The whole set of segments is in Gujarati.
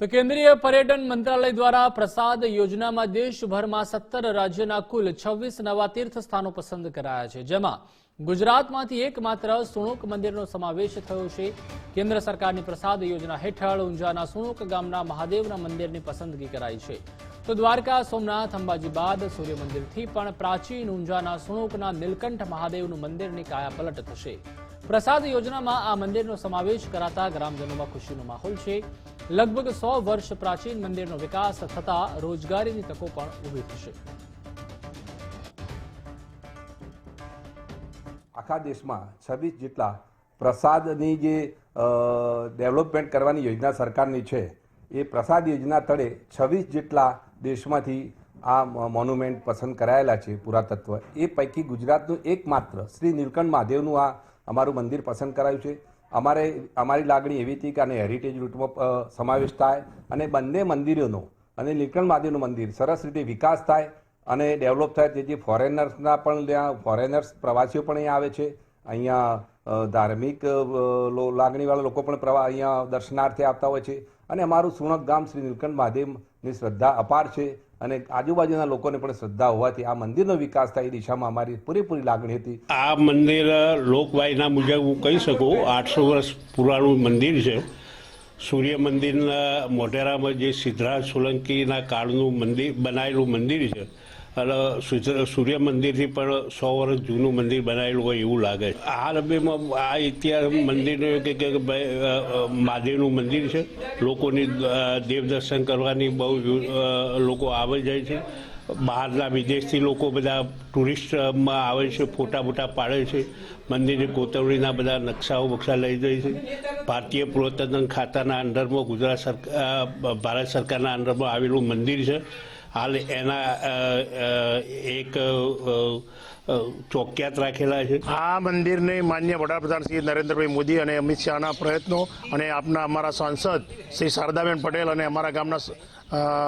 તો કેન્દ્રીય પર્યટન મંત્રાલય દ્વારા પ્રસાદ યોજનામાં દેશભરમાં સત્તર રાજ્યના કુલ છવ્વીસ નવા તીર્થ સ્થાનો પસંદ કરાયા છે. જેમાં ગુજરાતમાંથી એકમાત્ર સુણુક મંદિરનો સમાવેશ થયો છે. કેન્દ્ર સરકારની પ્રસાદ યોજના હેઠળ ઊંઝાના સુણુક ગામના મહાદેવના મંદિરની પસંદગી કરાઈ છે. તો દ્વારકા, સોમનાથ, અંબાજી બાદ સૂર્ય મંદિરથી પણ પ્રાચીન ઊંઝાના સુણુકના નીલકંઠ મહાદેવનું મંદિરની કાયાપલટ થશે. પ્રસાદ યોજનામાં આ મંદિરનો સમાવેશ કરાતા ગ્રામજનોમાં ખુશીનો માહોલ છે. લગભગ સો વર્ષ પ્રાચીન મંદિરનો વિકાસ થતા રોજગારીની તકો પણ ઊભી થશે. આખા દેશમાં છવ્વીસ જેટલા પ્રસાદની જે ડેવલપમેન્ટ કરવાની યોજના સરકારની છે, એ પ્રસાદ યોજના તળે છવ્વીસ જેટલા દેશમાંથી આ મોન્યુમેન્ટ પસંદ કરાયેલા છે પુરાતત્વ. એ પૈકી ગુજરાતનું એકમાત્ર શ્રી નીલકંઠ મહાદેવનું આ અમારું મંદિર પસંદ કરાયું છે. અમારે અમારી લાગણી એવી હતી કે આને હેરિટેજ રૂટમાં સમાવેશ થાય અને બંને મંદિરોનો અને નીલકંઠ મહાદેવનું મંદિર સરસ રીતે વિકાસ થાય અને ડેવલપ થાય. તેથી ફોરેનર્સના પણ ત્યાં ફોરેનર્સ પ્રવાસીઓ પણ અહીંયા આવે છે. અહીંયા ધાર્મિક લાગણીવાળા લોકો પણ પ્રવા, અહીંયા દર્શનાર્થે આવતા હોય છે. અને અમારું સુણક ગામ શ્રી નીલકંઠ મહાદેવની શ્રદ્ધા અપાર છે. અને આજુબાજુના લોકોને પણ શ્રદ્ધા હોવાથી આ મંદિરનો વિકાસ થાય એ દિશામાં અમારી પૂરેપૂરી લાગણી હતી. આ મંદિર લોકવાયના મુજબ હું કહી શકું, આઠસો વર્ષ પુરાણું મંદિર છે. સૂર્ય મંદિરના મોઢેરામાં જે સિદ્ધરાજ સોલંકીના કાળનું મંદિર, બનાવેલું મંદિર છે. અને સૂર્ય- મંદિરથી પણ સો વર્ષ જૂનું મંદિર બનાવેલું હોય એવું લાગે છે. આ રબેમાં આ ઇતિહાસ મંદિરનું કે કે મહાદેવનું મંદિર છે. લોકોની દેવ દર્શન કરવાની બહુ લોકો આવે જાય છે. બહારના વિદેશથી લોકો બધા ટુરિસ્ટમાં આવે છે, ફોટા બોટા પાડે છે. મંદિરની કોતરણીના બધા નકશાઓ બક્ષા લઈ જાય છે. ભારતીય પુરાતત્વ ખાતાના અંડરમાં ગુજરાત સરકાર ભારત સરકારના અંડરમાં આવેલું મંદિર છે. હાલ એના એક અ, રાખેલા છે. આ મંદિરને માન્ય વડાપ્રધાન શ્રી નરેન્દ્રભાઈ મોદી અને અમિત શાહના પ્રયત્નો અને આપના અમારા સાંસદ શ્રી શારદાબેન પટેલ અને અમારા ગામના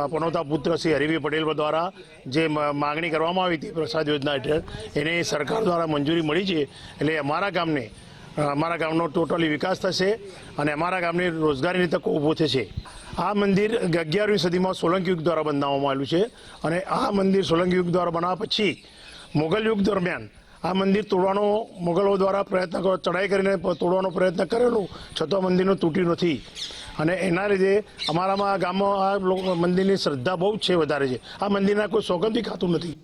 પનોતા પુત્ર શ્રી હરિભાઈ પટેલ દ્વારા જે માગણી કરવામાં આવી હતી પ્રસાદ યોજના હેઠળ એને સરકાર દ્વારા મંજૂરી મળી છે. એટલે અમારા ગામને અમારા ગામનો ટોટલી વિકાસ થશે અને અમારા ગામની રોજગારીની તકો ઊભો થશે. આ મંદિર અગિયારમી સદીમાં સોલંકી યુગ દ્વારા બંધાવવામાં આવ્યું છે અને આ મંદિર સોલંકી યુગ દ્વારા બનાવ્યા પછી મુગલ યુગ દરમિયાન આ મંદિર તોડવાનો મુગલો દ્વારા પ્રયત્ન કરો ચડાઈ કરીને તોડવાનો પ્રયત્ન કરેલું છતાં મંદિરનું તૂટ્યું નથી. અને એના લીધે અમારામાં ગામમાં આ મંદિરની શ્રદ્ધા બહુ જ છે વધારે છે. આ મંદિરના કોઈ સોગંધી ખાતું નથી.